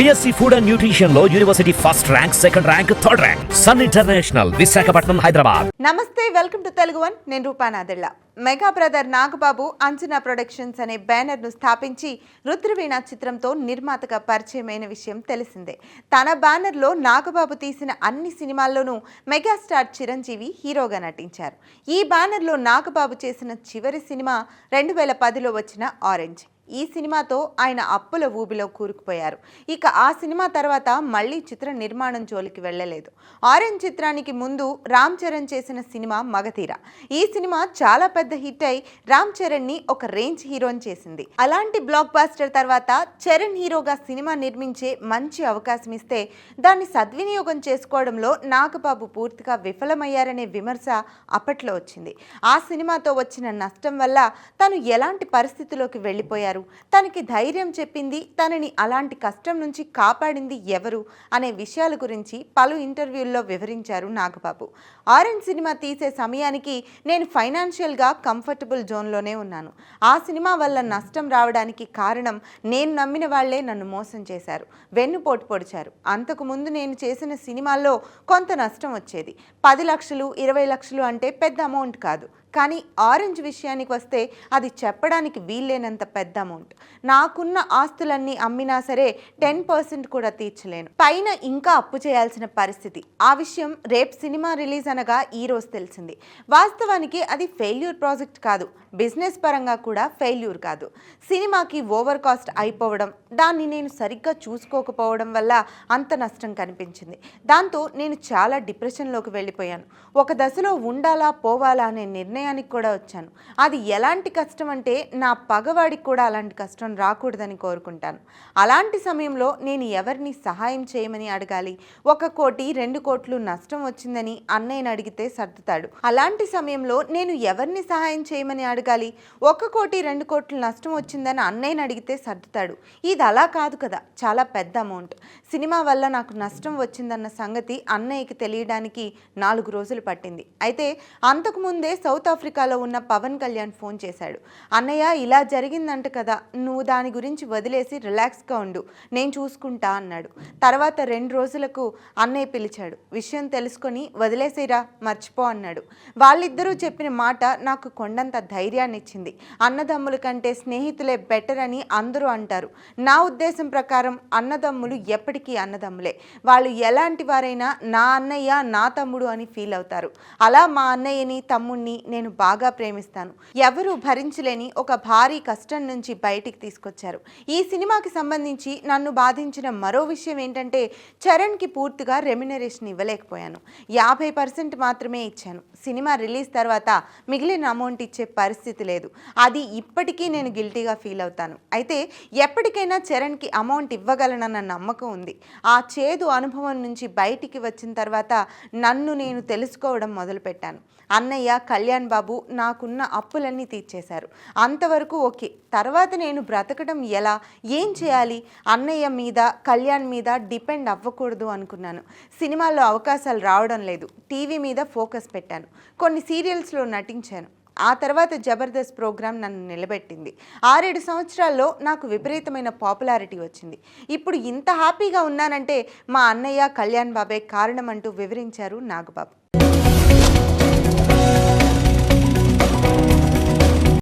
BSc food and న్యూట్రిషన్లో university first rank second rank third rank Sun International Visakhapatnam Hyderabad నమస్తే welcome to Telugu one. నేను రూపానాదిళ్ళ mega brother Nagababu Anjana productions అనే బ్యానర్ను స్థాపించి రుద్రవీణ చిత్రంతో నిర్మాతగా పరిచయమైన విషయం తెలిసిందే. తన బ్యానర్లో నాగబాబు తీసిన అన్ని సినిమాల్లోనూ మెగాస్టార్ చిరంజీవి హీరోగా నటించారు. ఈ బ్యానర్లో నాగబాబు చేసిన చివరి సినిమా రెండు వేల పదిలో వచ్చిన ఆరెంజ్. ఈ సినిమాతో ఆయన అప్పుల ఊబిలో కూరుకుపోయారు. ఇక ఆ సినిమా తర్వాత మళ్ళీ చిత్ర నిర్మాణం జోలికి వెళ్ళలేదు. ఆరెంజ్ చిత్రానికి ముందు రామ్ చరణ్ చేసిన సినిమా మగధీర. ఈ సినిమా చాలా పెద్ద హిట్ అయి రామ్ చరణ్ని ఒక రేంజ్ హీరోని చేసింది. అలాంటి బ్లాక్ బాస్టర్ తర్వాత చరణ్ హీరోగా సినిమా నిర్మించే మంచి అవకాశం ఇస్తే దాన్ని సద్వినియోగం చేసుకోవడంలో నాగబాబు పూర్తిగా విఫలమయ్యారనే విమర్శ అప్పట్లో వచ్చింది. ఆ సినిమాతో వచ్చిన నష్టం వల్ల తను ఎలాంటి పరిస్థితిలోకి వెళ్ళిపోయారు? తనకి ధైర్యం చెప్పింది తనని అలాంటి కష్టం నుంచి కాపాడింది ఎవరు అనే విషయాల గురించి పలు ఇంటర్వ్యూల్లో వివరించారు నాగబాబు. ఆరెంజ్ సినిమా తీసే సమయానికి నేను ఫైనాన్షియల్గా కంఫర్టబుల్ జోన్లోనే ఉన్నాను. ఆ సినిమా వల్ల నష్టం రావడానికి కారణం నేను నమ్మిన వాళ్ళే నన్ను మోసం చేశారు వెన్నుపోటు పొడిచారు. అంతకు ముందు నేను చేసిన సినిమాల్లో కొంత నష్టం వచ్చేది. పది లక్షలు ఇరవై లక్షలు అంటే పెద్ద అమౌంట్ కాదు. కానీ ఆరెంజ్ విషయానికి వస్తే అది చెప్పడానికి వీల్లేనంత పెద్ద అమౌంట్ నాకున్న ఆస్తులన్నీ అమ్మినా సరే టెన్ పర్సెంట్ కూడా తీర్చలేను. పైన ఇంకా అప్పు చేయాల్సిన పరిస్థితి. ఆ విషయం రేపు సినిమా రిలీజ్ అనగా ఈ రోజు తెలిసింది. వాస్తవానికి అది ఫెయిల్యూర్ ప్రాజెక్ట్ కాదు. బిజినెస్ పరంగా కూడా ఫెయిల్యూర్ కాదు. సినిమాకి ఓవర్ కాస్ట్ అయిపోవడం దాన్ని నేను సరిగ్గా చూసుకోకపోవడం వల్ల అంత నష్టం కనిపించింది. దాంతో నేను చాలా డిప్రెషన్లోకి వెళ్ళిపోయాను. ఒక దశలో ఉండాలా పోవాలా అనే నిర్ణయం నిర్ణయానికి కూడా వచ్చాను. అది ఎలాంటి కష్టం అంటే నా పగవాడికి కూడా అలాంటి కష్టం రాకూడదని కోరుకుంటాను. అలాంటి సమయంలో నేను ఎవరిని సహాయం చేయమని అడగాలి? ఒక కోటి రెండు కోట్లు నష్టం వచ్చిందని అన్నయ్యని అడిగితే సర్దుతాడు. అలాంటి సమయంలో నేను ఎవరిని సహాయం చేయమని అడగాలి? ఒక కోటి రెండు కోట్లు నష్టం వచ్చిందని అన్నయ్యని అడిగితే సర్దుతాడు. ఇది అలా కాదు కదా చాలా పెద్ద అమౌంట్. సినిమా వల్ల నాకు నష్టం వచ్చిందన్న సంగతి అన్నయ్యకి తెలియడానికి నాలుగు రోజులు పట్టింది. అయితే అంతకుముందే సౌత్ ఆఫ్రికాలో ఉన్న పవన్ కళ్యాణ్ ఫోన్ చేశాడు. అన్నయ్య ఇలా జరిగిందంట కదా నువ్వు దాని గురించి వదిలేసి రిలాక్స్గా ఉండు నేను చూసుకుంటా అన్నాడు. తర్వాత రెండు రోజులకు అన్నయ్య పిలిచాడు. విషయం తెలుసుకొని వదిలేసేరా మర్చిపో అన్నాడు. వాళ్ళిద్దరూ చెప్పిన మాట నాకు కొండంత ధైర్యాన్ని ఇచ్చింది. అన్నదమ్ముల కంటే స్నేహితులే బెటర్ అని అందరూ అంటారు. నా ఉద్దేశం ప్రకారం అన్నదమ్ములు ఎప్పటికీ అన్నదమ్ములే. వాళ్ళు ఎలాంటి వారైనా నా అన్నయ్య నా తమ్ముడు అని ఫీల్ అవుతారు. అలా మా అన్నయ్యని తమ్ముణ్ణి నేను నేను బాగా ప్రేమిస్తాను. ఎవరూ భరించలేని ఒక భారీ కష్టం నుంచి బయటికి తీసుకొచ్చారు. ఈ సినిమాకి సంబంధించి నన్ను బాధించిన మరో విషయం ఏంటంటే చరణ్కి పూర్తిగా రెమ్యునరేషన్ ఇవ్వలేకపోయాను. యాభై పర్సెంట్ మాత్రమే ఇచ్చాను. సినిమా రిలీజ్ తర్వాత మిగిలిన అమౌంట్ ఇచ్చే పరిస్థితి లేదు. అది ఇప్పటికీ నేను గిల్టీగా ఫీల్ అవుతాను. అయితే ఎప్పటికైనా చరణ్కి అమౌంట్ ఇవ్వగలనన్న నమ్మకం ఉంది. ఆ చేదు అనుభవం నుంచి బయటికి వచ్చిన తర్వాత నన్ను నేను తెలుసుకోవడం మొదలుపెట్టాను. అన్నయ్య కళ్యాణ్ కళ్యాణ్ బాబు నాకున్న అప్పులన్నీ తీర్చేశారు. అంతవరకు ఓకే. తర్వాత నేను బ్రతకడం ఎలా? ఏం చేయాలి? అన్నయ్య మీద కళ్యాణ్ మీద డిపెండ్ అవ్వకూడదు అనుకున్నాను. సినిమాల్లో అవకాశాలు రావడం లేదు. టీవీ మీద ఫోకస్ పెట్టాను. కొన్ని సీరియల్స్లో నటించాను. ఆ తర్వాత జబర్దస్త్ ప్రోగ్రాం నన్ను నిలబెట్టింది. ఆరేడు సంవత్సరాల్లో నాకు విపరీతమైన పాపులారిటీ వచ్చింది. ఇప్పుడు ఇంత హ్యాపీగా ఉన్నానంటే మా అన్నయ్య కళ్యాణ్ బాబే కారణం అంటూ వివరించారు నాగబాబు.